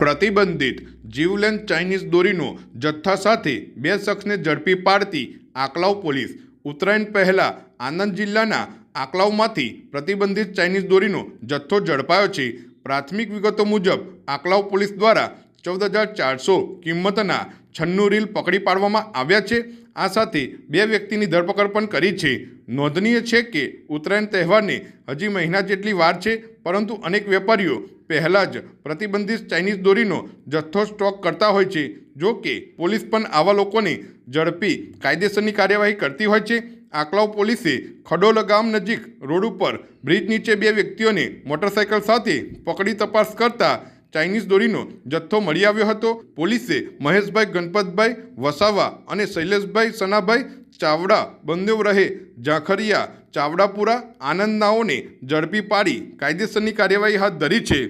પ્રતિબંધિત જીવલેન ચાઇનીઝ દોરીનો જથ્થા સાથે બે શખ્સને ઝડપી પાડતી આકલાવ પોલીસ. ઉત્તરાયણ પહેલા આનંદ જિલ્લાના આકલાવમાંથી પ્રતિબંધિત ચાઇનીઝ દોરીનો જથ્થો ઝડપાયો છે. પ્રાથમિક વિગતો મુજબ, આકલાવ પોલીસ દ્વારા ચૌદ હજાર ચારસો કિંમતના છન્નું રીલ પકડી પાડવામાં આવ્યા છે. આ સાથે બે વ્યક્તિની ધરપકડ પણ કરી છે. નોંધનીય છે કે ઉત્તરાયણ તહેવારને હજી મહિના જેટલી વાર છે, પરંતુ અનેક વેપારીઓ પહેલાં જ પ્રતિબંધિત ચાઇનીઝ દોરીનો જથ્થો સ્ટોક કરતા હોય છે. જો કે, પોલીસ પણ આવા લોકોને ઝડપી, કાયદેસરની કાર્યવાહી કરતી હોય છે. આકલાવ પોલીસે ખડોલ ગામ નજીક રોડ ઉપર બ્રિજ નીચે બે વ્યક્તિઓને મોટરસાયકલ સાથે પકડી તપાસ કરતા ચાઇનીઝ દોરીનો જથ્થો મળી આવ્યો હતો. પોલીસે મહેશભાઈ, ગણપતભાઈ, વસાવા અને શૈલેષભાઈ, સનાભાઈ, ચાવડા બંદેવ રહે ઝાખરિયા, ચાવડાપુરા આનંદનાઓને ઝડપી પાડી કાયદેસરની કાર્યવાહી હાથ ધરી છે.